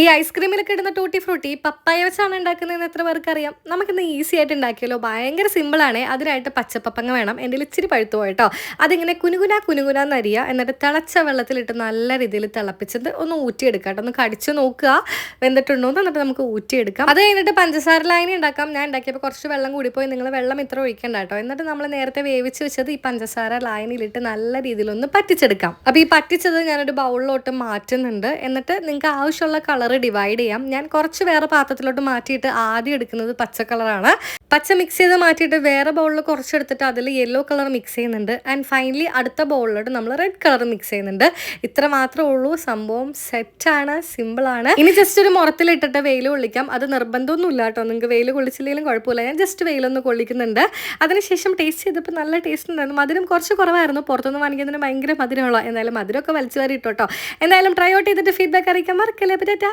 ഈ ഐസ്ക്രീമിലൊക്കെ ഇടുന്ന tutti Frooti പപ്പായ വെച്ചാണ് ഉണ്ടാക്കുന്നതെന്ന് എത്ര പേർക്ക് അറിയാം? നമുക്കിന്ന് ഈസി ആയിട്ട് ഉണ്ടാക്കിയല്ലോ ഭയങ്കര സിമ്പിളാണ് അതിനായിട്ട് പച്ചപ്പപ്പങ്ങ വേണം. എന്റെ ഇച്ചിരി പഴുത്തു പോയിട്ടോ അതിങ്ങനെ കുനുകുന കുനുകുന നരിയ. എന്നിട്ട് തിളച്ച വെള്ളത്തിലിട്ട് നല്ല രീതിയിൽ തിളപ്പിച്ചത് ഒന്ന് ഊറ്റിയെടുക്കാം ഒന്ന് കടിച്ചു നോക്കുക വെന്തിട്ടുണ്ടോ എന്ന് എന്നിട്ട് നമുക്ക് ഊറ്റിയെടുക്കാം. അത് കഴിഞ്ഞിട്ട് പഞ്ചസാര ലായനി ഉണ്ടാക്കാം. ഞാൻ ഉണ്ടാക്കിയപ്പോൾ കുറച്ച് വെള്ളം കൂടിപ്പോയി. നിങ്ങൾ വെള്ളം ഇത്ര ഒഴിക്കണ്ട കേട്ടോ എന്നിട്ട് നമ്മൾ നേരത്തെ വേവിച്ച് വെച്ചത് ഈ പഞ്ചസാര ലായനിയിലിട്ട് നല്ല രീതിയിലൊന്ന് പറ്റിച്ചെടുക്കാം. അപ്പോൾ ഈ പറ്റിച്ചത് ഞാനൊരു ബൗളിലോട്ട് മാറ്റുന്നുണ്ട്. എന്നിട്ട് നിങ്ങൾക്ക് ആവശ്യമുള്ള കളർ ഡിവൈഡ് ചെയ്യാം. ഞാൻ കുറച്ച് വേറെ പാത്രത്തിലോട്ട് മാറ്റിയിട്ട് ആദ്യം എടുക്കുന്നത് പച്ച കളറാണ്. പച്ച മിക്സ് ചെയ്ത് മാറ്റിയിട്ട് വേറെ ബൗളിൽ കുറച്ച് എടുത്തിട്ട് അതിൽ യെല്ലോ കളർ മിക്സ് ചെയ്യുന്നുണ്ട്. ആൻഡ് ഫൈനലി അടുത്ത ബൗളിലോട്ട് നമ്മൾ റെഡ് കളർ മിക്സ് ചെയ്യുന്നുണ്ട്. ഇത്ര മാത്രമേ ഉള്ളൂ. സംഭവം സെറ്റാണ് സിമ്പിളാണ് ഇനി ജസ്റ്റ് ഒരു മുറത്തിലിട്ടിട്ട് വെയിൽ കൊള്ളിക്കാം. അത് നിർബന്ധമൊന്നുമില്ല കേട്ടോ. നിങ്ങൾക്ക് വെയിൽ കൊള്ളിച്ചില്ലെങ്കിലും കുഴപ്പമില്ല. ഞാൻ ജസ്റ്റ് വെയിലൊന്ന് കൊള്ളിക്കുന്നുണ്ട്. അതിനുശേഷം ടേസ്റ്റ് ചെയ്തപ്പോൾ നല്ല ടേസ്റ്റ് ഉണ്ടായിരുന്നു. മധുരം കുറച്ച് കുറവായിരുന്നു. പുറത്തുനിന്ന് വാങ്ങിക്കുന്നതിന് ഭയങ്കര മധുരമുള്ള എന്തായാലും മധുരമൊക്കെ വലിച്ചു കയറി എന്തായാലും ട്രൈ ഔട്ട് ചെയ്തിട്ട് ഫീഡ്ബാക്ക് അറിയിക്കാൻ മറക്കല്ലേ. പറ്റാ